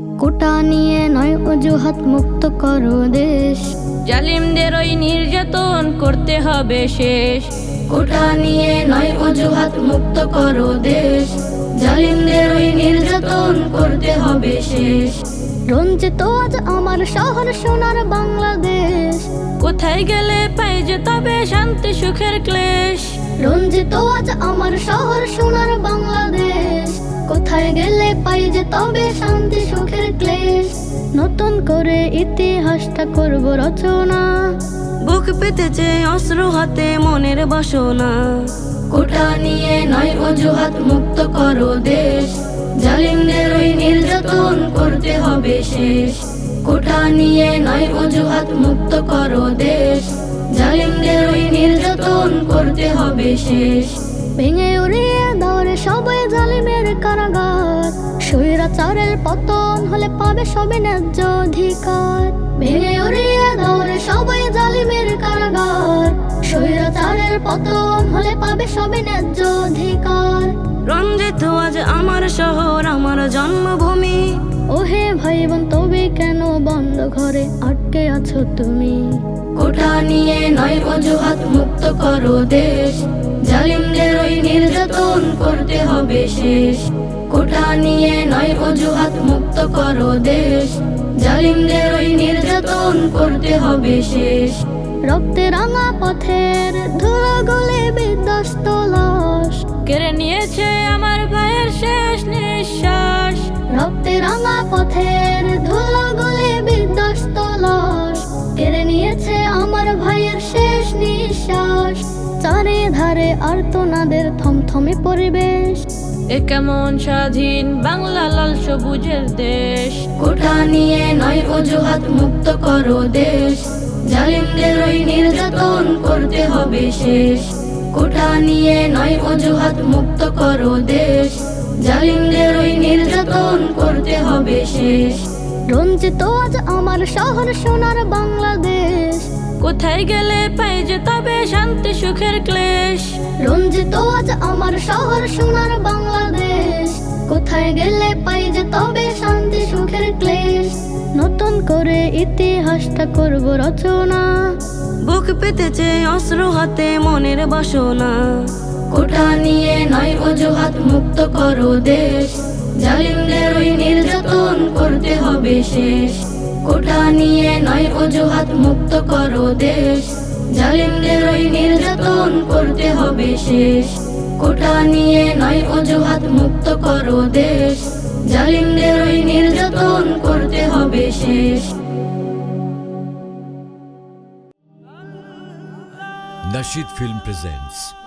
কোটা নিয়ে নয় অজুহাত মুক্ত করো দেশ। জালিমদের ওই নির্যাতন করতে হবে শেষ। কোটা নিয়ে নয় অজুহাত মুক্ত করো দেশ। জালিমদের ওই নির্যাতন করতে হবে শেষ। রঞ্জিত আজ আমার শহর সোনার বাংলাদেশ। কোথায় গেলে পাই যে তবে শান্তি সুখের ক্লেশ। রঞ্জিত আজ আমার শহর সোনার বাংলাদেশ। কোথায় গেলে পাই যে তবে শান্তি সুখের ক্লেশ। নতুন করে ইতিহাসটা করব রচনা। বুক পেতেছে অস্ত্র হাতে মনের বাসনা। কোটা নিয়ে নয় অজুহাত মুক্ত করো দেশ। জালিমদের ওই নির্যাতন করতে হবে শেষ। কোটা নিয়ে নয় অজুহাত মুক্ত করো দেশ। জালিমদের ওই নির্যাতন করতে হবে শেষ। ভেঙে উড়িয়ে দৌড়ে সবাই জালিমের কারাগার। স্বৈরাচারের পতন হলে পাবে সবে ন্যায্য অধিকার। ভেঙে উড়িয়ে দৌড়ে সবাই জালিমের কারাগার। স্বৈরাচারের পতন হলে পাবে সবে ন্যায্য অধিকার। রঞ্জিত আজ আমার শহর আমার জন্মভূমি। ওহে ভাই বোন তবে কেন বন্ধ ঘরে আটকে আছো তুমি? কোঠা নিয়ে নয় অজুহাত মুক্ত করো দেশ। জালিমদের ওই নির্যাতন করতে হবে শেষ। কোঠা নিয়ে নয় অজুহাত মুক্ত করো দেশ। জালিমদের ওই নির্যাতন করতে হবে শেষ। রক্তে রাঙা পথের ধুলো গলে বিধ্বস্ত লাশ। কেড়ে নিয়েছে আমার ভাইয়ের শেষ নিঃশ্বাস। রক্তে রাঙা পথের ধুলো গলে চারে ধারে আর্তনাদের থমথমে পরিবেশ। এ কেমন স্বাধীন বাংলা লাল সবুজের দেশ। কোঠা নিয়ে নয় অজুহাত মুক্ত করো দেশ। জালিমদের ওই নির্যাতন করতে হবে শেষ। কোঠা নিয়ে নয় অজুহাত মুক্ত করো দেশ। জালিমদের ওই নির্যাতন করতে হবে শেষ। রঞ্জিত আজ আমার শহর সোনার বাংলাদেশ। কোথায় গেলে পাই যে তবে শান্তি সুখের ক্লেশ? রঞ্জিত আজ আমার শহর সোনার বাংলাদেশ। কোথায় গেলে পাই যে তবে শান্তি সুখের ক্লেশ? নতুন করে ইতিহাসটা করব রচনা। বুক পেতেছে অস্ত্র হাতে মনের বাসনা। কোঠা নিয়ে নয় অজুহাত মুক্ত করো দেশ। জালিমদের ওই নির্যাতন করতে হবে শেষ। কোঠা নিয়ে নয় অজুহাত মুক্ত করো দেশ। জালিমদের ওই নির্যাতন করতে হবে শেষ। কোঠা নিয়ে নয় অজুহাত মুক্ত করো দেশ। জালিমদের ওই নির্যাতন করতে হবে শেষ। Nashid Film presents